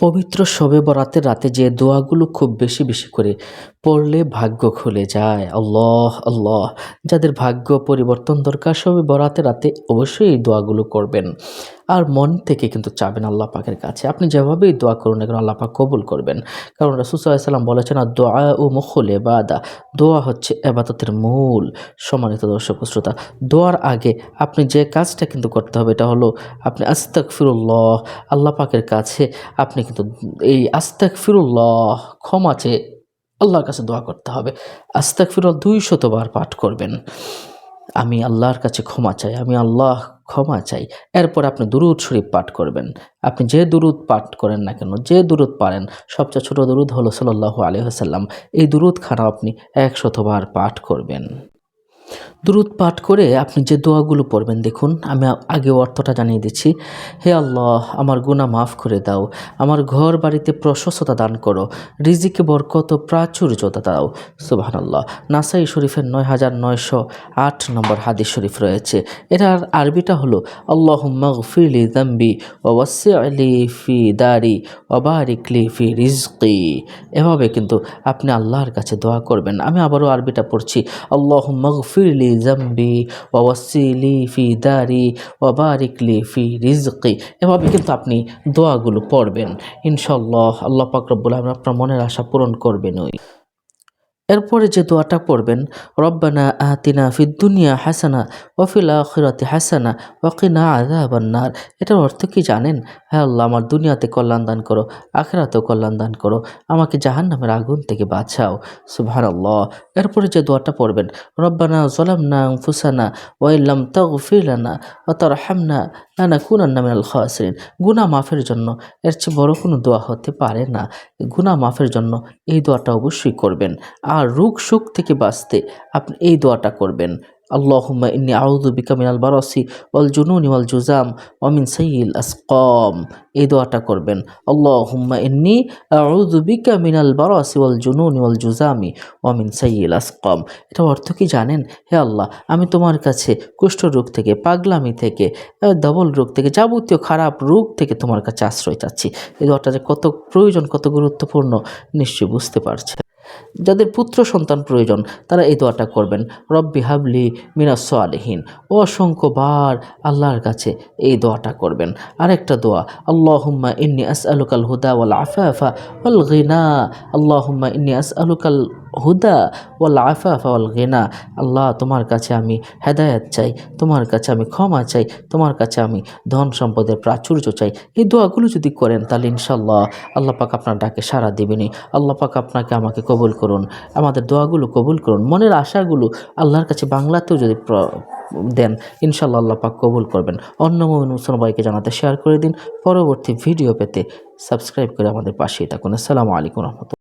পবিত্র শবে বরাতের রাতে যে দোয়াগুলো খুব বেশি বেশি করে পড়লে ভাগ্য খুলে যায়। আল্লাহ আল্লাহ, যাদের ভাগ্য পরিবর্তন দরকার শবে বরাতের রাতে অবশ্যই এই দোয়াগুলো করবেন। আর মন থেকে কিন্তু চাবেন আল্লাহ পাকের কাছে। আপনি যেভাবেই দোয়া করুন না কেন আল্লাহ পাক কবুল করবেন। কারণ রাসুসাল্লাম বলেছেন আর দোয়া ও মুখল এবাদা দোয়া হচ্ছে এবাদতের মূল সম্মানিত দর্শক শ্রোতা। দোয়ার আগে আপনি যে কাজটা কিন্তু করতে হবে, এটা হলো আপনি আস্তাক ফিরুল্লাহ আল্লাহ পাকের কাছে আপনি কিন্তু এই আস্তাক ফিরুল্লাহ ক্ষমা আল্লাহর কাছে দোয়া করতে হবে। আস্তাক ফিরুল দুই শতবার পাঠ করবেন। আমি আল্লাহর কাছে ক্ষমা চাই, আমি আল্লাহ ক্ষমা চাই। এরপর আপনি দুরুদ শরীফ পাঠ করবেন। আপনি যে দুরুদ পাঠ করেন না কেন, যে দুরুদ পারেন, সবচেয়ে ছোট দুরুদ হলো সাল্লাহ আলহাম এই দুরুদ খানা আপনি একশতবার পাঠ করবেন। দুরুদ পাঠ করে আপনি যে দোয়াগুলো পড়বেন, দেখুন, আমি আগে অর্থটা জানিয়ে দিচ্ছি। হে আল্লাহ, আমার গুণা মাফ করে দাও। আমার ঘর বাড়িতে প্রশস্ততা দান করো। রিজিকে বরকত প্রাচুর্যতা দাও। সুবাহান আল্লাহ নাসাই শরীফের নয় হাজার নয়শো আট নম্বর হাদিস শরীফ রয়েছে। এটার আরবিটা হলো আল্লাহ মগফিলি দাম্বি ওয়াসি ফি দারি ওবারিকলি ফি রিজকি। এভাবে কিন্তু আপনি আল্লাহর কাছে দোয়া করবেন। আমি আবারও আরবিটা পড়ছি আল্লাহ মগফিরলি জাম্বি ওয়াসিলি ফি দারি ওবারিকলি ফি রিজকি এভাবে কিন্তু আপনি দোয়াগুলো পড়বেন। ইনশাল্লাহ আল্লাহ পাক রব্বুল আলামিন আপনার মনের আশা পূরণ করবেনই। এরপরে যে দোয়াটা পড়বেন, রব্বানা আতিনা ফিদ দুনিয়া হাসানা ওফিল আখিরাতে হাসানা ওকিনা আজাবান্নার এটার অর্থ কি জানেন? হ্যাঁ আল্লাহ, আমার দুনিয়াতে কল্যাণ দান করো, আখেরাতেও কল্যাণ দান করো, আমাকে জাহান নামের আগুন থেকে বাঁচাও। সুভান আল্লাহ এরপরে যে দোয়াটা পড়বেন, রব্বানা জলামনা ফুসানা ওয়াইল্লাম তগফিলানা ও তার হামনা নানা কুনান্না মিনাল খাসরিন। গুনা মাফের জন্য এর চেয়ে বড় কোনো দোয়া হতে পারে না। গুনা মাফের জন্য এই দোয়াটা অবশ্যই করবেন। আর রোগ শোক থেকে বাঁচতে আপনি এই দোয়াটা করবেন। আল্লাহুম্মা ইন্নি আউযু বিকা মিনাল বারাসি ওয়াল জুনুনি ওয়াল জুজাম ওয়া মিন সাইয়িল আসকাম। এই দোয়াটা করবেন। আল্লাহুম্মা ইন্নি আউযু বিকা মিনাল বারাসি ওয়াল জুনুনি ওয়াল জুজামি ওয়া মিন সাইয়িল আসকাম। এটা অর্থ কি জানেন? হে আল্লাহ, আমি তোমার কাছে কুষ্ঠ রোগ থেকে, পাগলামি থেকে ডবল রোগ থেকে, যাবতীয় খারাপ রোগ থেকে তোমার কাছে আশ্রয় চাচ্ছি। এই দোয়াটা যে কত প্রয়োজন, কত গুরুত্বপূর্ণ, নিশ্চয়ই বুঝতে পারছে যাদের পুত্র সন্তান প্রয়োজন, তারা এই দোয়াটা করবেন। রব্বি হাবলি মিনাস আলহীন অসংখ্যবার আল্লাহর কাছে এই দোয়াটা করবেন। আরেকটা দোয়া, আল্লাহুম্মা ইন্নি আস আলুকাল হুদা ওয়াল আফা আফা ওয়াল গিনা। আল্লাহুম্মা ইন্নি আস আলুকাল হুদা ওয়াল আফাফা ওয়াল গিনা। আল্লাহ, তোমার কাছে আমি হেদায়াত চাই, তোমার কাছে আমি ক্ষমা চাই, তোমার কাছে আমি ধন সম্পদের প্রাচুর্য চাই। এই দোয়াগুলো যদি করেন তাহলে ইনশাল্লাহ আল্লাহ পাক আপনার ডাকে সাড়া দেবেনি আল্লাহ পাক আপনাকে আমাকে কবুল করুন, আমাদের দোয়াগুলো কবুল করুন। মনের আশাগুলো আল্লাহর কাছে বাংলাতেও যদি দেন ইনশাল্লাহ আল্লাহ পাক কবুল করবেন। অন্য মুসলমানকে জানাতে শেয়ার করে দিন। পরবর্তী ভিডিও পেতে সাবস্ক্রাইব করে আমাদের পাশেই থাকুন। আসসালামু আলাইকুম রহমতুল্লাহ।